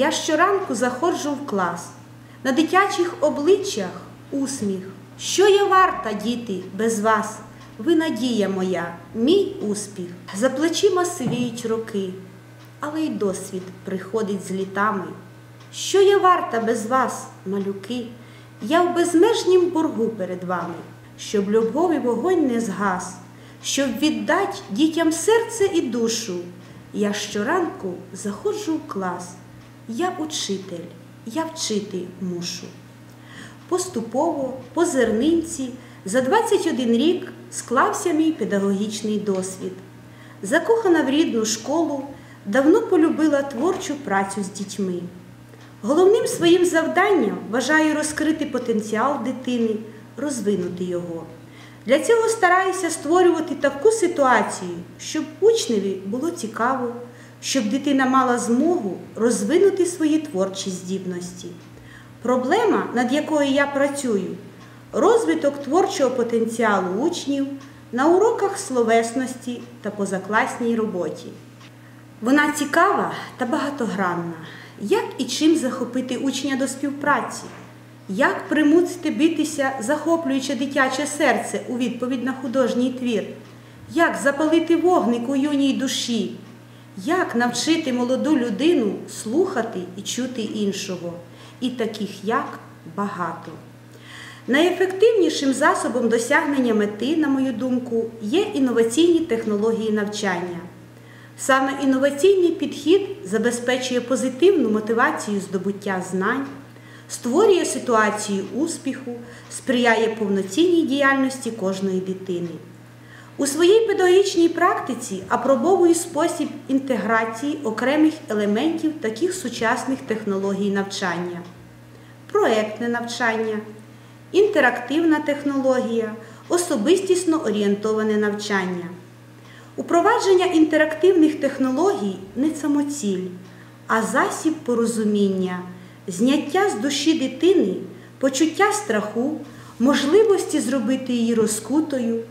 я щоранку заходжу в клас. На дитячих обличчях усміх. Що я варта, діти, без вас? Ви надія моя, мій успіх. За плечима сивіють роки, але й досвід приходить з літами. Що я варта без вас, малюки? Я в безмежнім боргу перед вами, щоб любові вогонь не згас, щоб віддать дітям серце і душу. Я щоранку заходжу в клас. Я учитель, я вчити мушу. Поступово, по зернинці, за 21 рік склався мій педагогічний досвід. Закохана в рідну школу, давно полюбила творчу працю з дітьми. Головним своїм завданням вважаю розкрити потенціал дитини, розвинути його. Для цього стараюся створювати таку ситуацію, щоб учневі було цікаво, щоб дитина мала змогу розвинути свої творчі здібності. Проблема, над якою я працюю, розвиток творчого потенціалу учнів на уроках словесності та позакласній роботі. Вона цікава та багатогранна. Як і чим захопити учня до співпраці? Як примусити битися, захоплюючи дитяче серце у відповідь на художній твір? Як запалити вогник у юній душі? Як навчити молоду людину слухати і чути іншого? І таких як багато. Найефективнішим засобом досягнення мети, на мою думку, є інноваційні технології навчання. Саме інноваційний підхід забезпечує позитивну мотивацію здобуття знань, створює ситуацію успіху, сприяє повноцінній діяльності кожної дитини. У своїй педагогічній практиці апробовую спосіб інтеграції окремих елементів таких сучасних технологій навчання, проектне навчання, інтерактивна технологія, особистісно орієнтоване навчання. Упровадження інтерактивних технологій не самоціль, а засіб порозуміння, зняття з душі дитини, почуття страху, можливості зробити її розкутою,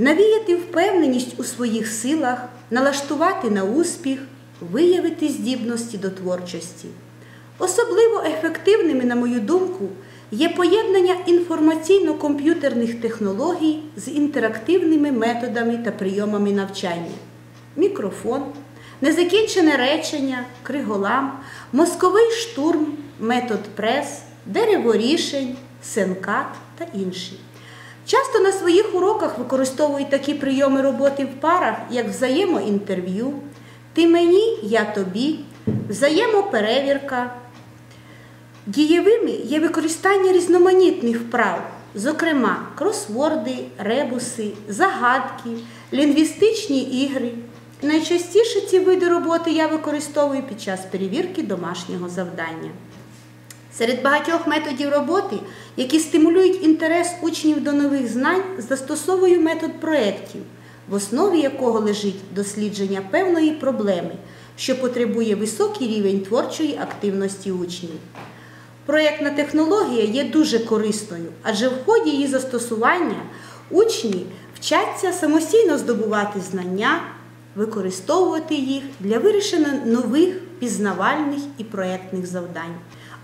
навіяти впевненість у своїх силах, налаштувати на успіх, виявити здібності до творчості. Особливо ефективними, на мою думку, є поєднання інформаційно-комп'ютерних технологій з інтерактивними методами та прийомами навчання, мікрофон, незакінчене речення, криголам, мозковий штурм, метод прес, дерево рішень, сенкат та інші. Часто на своїх уроках використовують такі прийоми роботи в парах, як взаємоінтерв'ю, ти мені, я тобі, взаємоперевірка. Дієвими є використання різноманітних вправ, зокрема кросворди, ребуси, загадки, лінгвістичні ігри. Найчастіше ці види роботи я використовую під час перевірки домашнього завдання. Серед багатьох методів роботи, які стимулюють інтерес учнів до нових знань, застосовую метод проєктів, в основі якого лежить дослідження певної проблеми, що потребує високий рівень творчої активності учнів. Проєктна технологія є дуже корисною, адже в ході її застосування учні вчаться самостійно здобувати знання, використовувати їх для вирішення нових пізнавальних і проєктних завдань.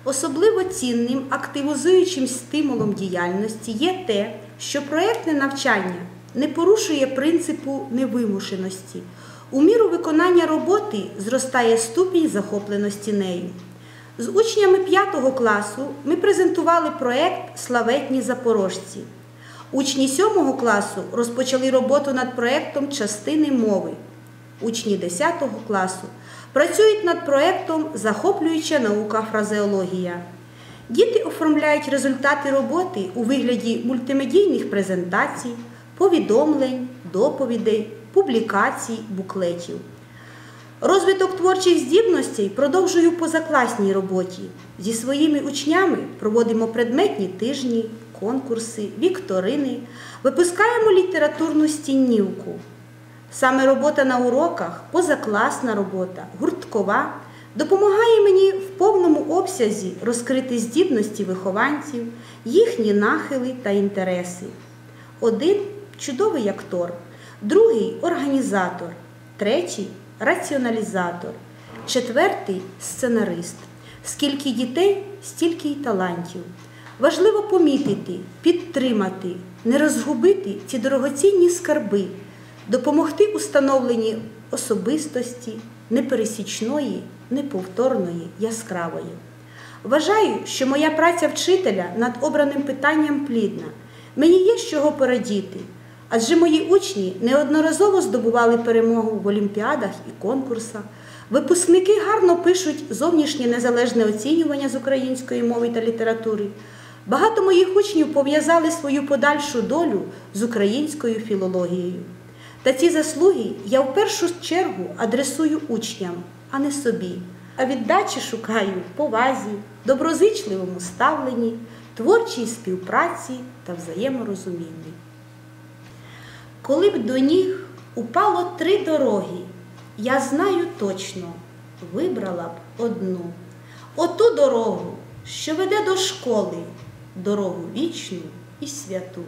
Особливо цінним активізуючим стимулом діяльності є те, що проєктне навчання не порушує принципу невимушеності. У міру виконання роботи зростає ступінь захопленості нею. З учнями 5 класу ми презентували проєкт Славетні запорожці. Учні 7 класу розпочали роботу над проєктом частини мови. Учні 10 класу працюють над проєктом Захоплююча наука фразеологія. Діти оформляють результати роботи у вигляді мультимедійних презентацій, повідомлень, доповідей, публікацій, буклетів. Розвиток творчих здібностей продовжую позакласній роботі. Зі своїми учнями проводимо предметні тижні, конкурси, вікторини, випускаємо літературну стіннівку. Саме робота на уроках, позакласна робота, гурткова допомагає мені в повному обсязі розкрити здібності вихованців, їхні нахили та інтереси. Один чудовий актор, другий організатор, третій раціоналізатор, четвертий сценарист. Скільки дітей, стільки й талантів. Важливо помітити, підтримати, не розгубити ці дорогоцінні скарби, допомогти у становленні особистості, непересічної, неповторної, яскравої. Вважаю, що моя праця вчителя над обраним питанням плідна. Мені є з чого порадіти, адже мої учні неодноразово здобували перемогу в олімпіадах і конкурсах. Випускники гарно пишуть зовнішнє незалежне оцінювання з української мови та літератури. Багато моїх учнів пов'язали свою подальшу долю з українською філологією. Та ці заслуги я в першу чергу адресую учням, а не собі. А віддачі шукаю в повазі, доброзичливому ставленні, творчій співпраці та взаєморозумінні. Коли б до ніг упало три дороги, я знаю точно, вибрала б одну. Оту дорогу, що веде до школи, дорогу вічну і святу.